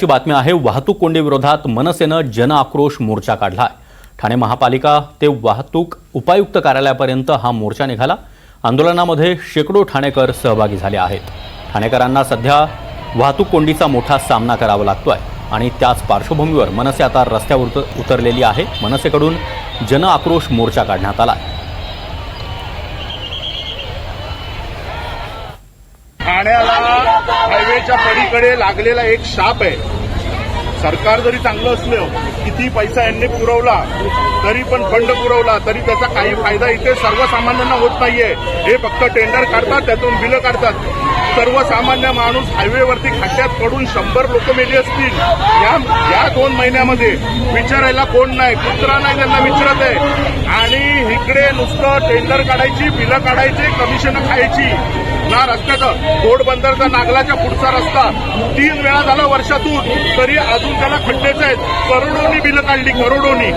ची बातमी आहे वाहतूक कोंडी विरोधात मनसेनं जन आक्रोश मोर्चा काढलाय ठाणे महापालिका ते वाहतूक उपायुक्त कार्यालयापर्यंत हा मोर्चा निघाला. आंदोलनामध्ये शेकडो ठाणेकर सहभागी झाले आहेत. ठाणेकरांना सध्या वाहतूक कोंडीचा मोठा सामना करावा लागतोय आणि त्याच पार्श्वभूमीवर मनसे आता रस्त्यावर उतरलेली आहे. मनसेकडून जन आक्रोश मोर्चा काढण्यात आला आहे ठाण्याला हायवेच्या पलीकडे लागलेला एक शाप आहे. सरकार जरी चांगलं असलं किती पैसा यांनी पुरवला तरी पण फंड पुरवला तरी त्याचा काही फायदा इथे सर्वसामान्यांना होत नाहीये. हे फक्त टेंडर काढतात त्यातून बिलं काढतात. सर्वसामान्य माणूस हायवेवरती खड्ड्यात पडून शंभर लोक मेली असतील. या या दोन महिन्यामध्ये विचारायला कोण नाही कुत्रा नाही त्यांना विचारत आहे. आणि इकडे नुसतं टेंडर काढायची बिलं काढायची कमिशन खायची. ना रस्त्याचं. घोडबंदरचा नागलाच्या पुढचा रस्ता? तीन वेळा झाला वर्षातून. तरी अजून त्याला खड्डेच आहेत. करोडोनी बिलं काढली करोडोनी.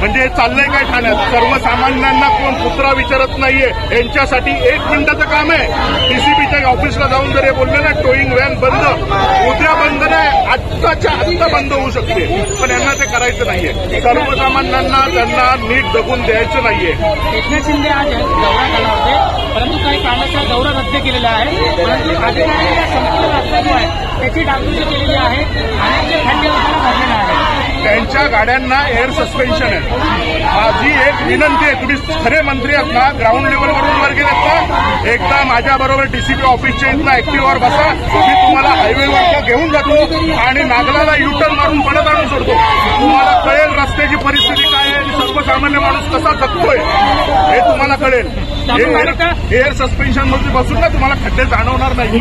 म्हणजे चाललंय काय ठाण्यात? सर्वसामान्यांना कोण कुत्रा विचारत नाहीये. यांच्यासाठी एक मिनिटाचं काम आहे. टीसीबीच्या ऑफिसला जाऊन जर हे बोलले ना टोईंग व्हॅन बंद. उद्या बंद नाही आत्ताच्या आत्ता बंद होऊ शकते. पण यांना ते करायचं नाहीये. सर्वसामान्यांना त्यांना नीट जगून द्यायचं नाहीये. परंतु काही कारणाचा दौरा रद्द केलेला आहे परंतु अधिकाऱ्यांनी संपूर्ण रस्ता जो आहे त्याची डागडुजी केलेली आहे आणि ते खड्डे आहे. त्यांच्या गाड्यांना एअर सस्पेन्शन आहे. माझी एक विनंती आहे तुम्ही खरे मंत्री आहात ना? ग्राउंड लेवलवरून वर गेलेत का एकदा माझ्याबरोबर डीसीपी ऑफिसच्या इथनं ऍक्टिव्हवर बसा. मी तुम्हाला हायवेवर घेऊन जातो आणि नागलाला युटर्न मारून परत आणून सोडतो तुम्हाला कळेल रस्त्याची परिस्थिती काय आहे सर्वसामान्य माणूस कसा जगतोय हे तुम्हाला कळेल. एअर सस्पेन्शनमध्ये बसून ना तुम्हाला खड्डे जाणवणार नाही.